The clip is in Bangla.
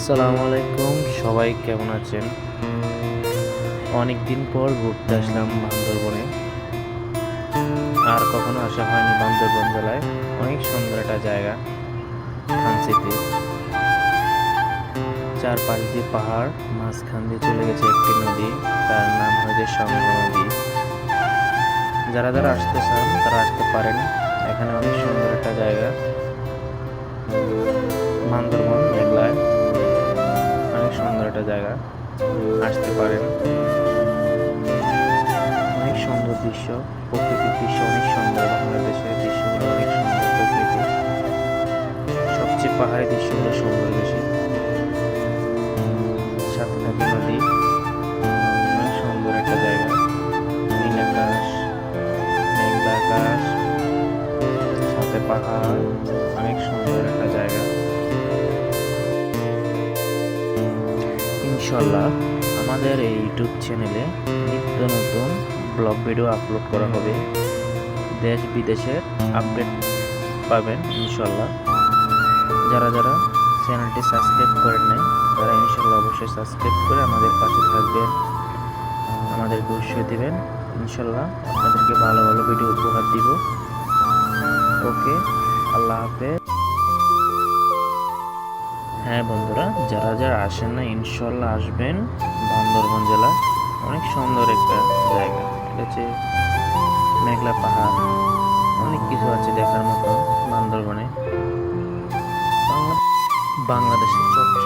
আসসালামু আলাইকুম সবাই কেমন আছেন? অনেক দিন পর ঘুরতে আসলাম বান্দরবনে। আর কখনো আসা হয়নি বান্দরবন জেলায়। অনেক সুন্দর একটা জায়গা, খানসিতে। চারপাশ দিয়ে পাহাড়, মাঝখান দিয়ে চলে গেছে একটি নদী, তার নাম হয়েছে শঙ্খ নদী। যারা যারা আসতে চান, তারা আসতে পারেন। এখানে অনেক সুন্দর একটা জায়গা। বান্দরবন আসতে পারেন। অনেক সুন্দর দৃশ্য, প্রকৃতির দৃশ্য, অনেক সুন্দর বাংলাদেশের দৃশ্যগুলো অনেক সুন্দর প্রকৃতি সবচেয়ে পাহাড়ি দৃশ্যগুলো সুন্দর বেশি সাথে থাকে নদী, অনেক সুন্দর একটা জায়গা। নীল আকাশ, মেঘলা আকাশ, সাথে পাহাড়, অনেক সুন্দর একটা জায়গা। ইনশাল্লাহ আমাদের এই ইউটিউব চ্যানেলে নিত্য নতুন ব্লগ ভিডিও আপলোড করা হবে। দেশ বিদেশের আপডেট পাবেন ইনশাল্লাহ যারা যারা চ্যানেলটি সাবস্ক্রাইব করেন নাই, তারা ইনশাল্লাহ অবশ্যই সাবস্ক্রাইব করে আমাদের পাশে থাকবেন আমাদেরকে উৎসাহ দেবেন। ইনশাল্লাহ আপনাদেরকে ভালো ভালো ভিডিও উপহার দিব। ওকে, আল্লাহ হাফেজ। হ্যাঁ বন্ধুরা, যারা যারা আসেন না ইনশাল্লাহ আসবেন বান্দরবন জেলা। অনেক সুন্দর একটা জায়গা। ঠিক আছে মেঘলা পাহাড়। অনেক কিছু আছে দেখার মতো বান্দরবনে। বাংলাদেশের সবচেয়ে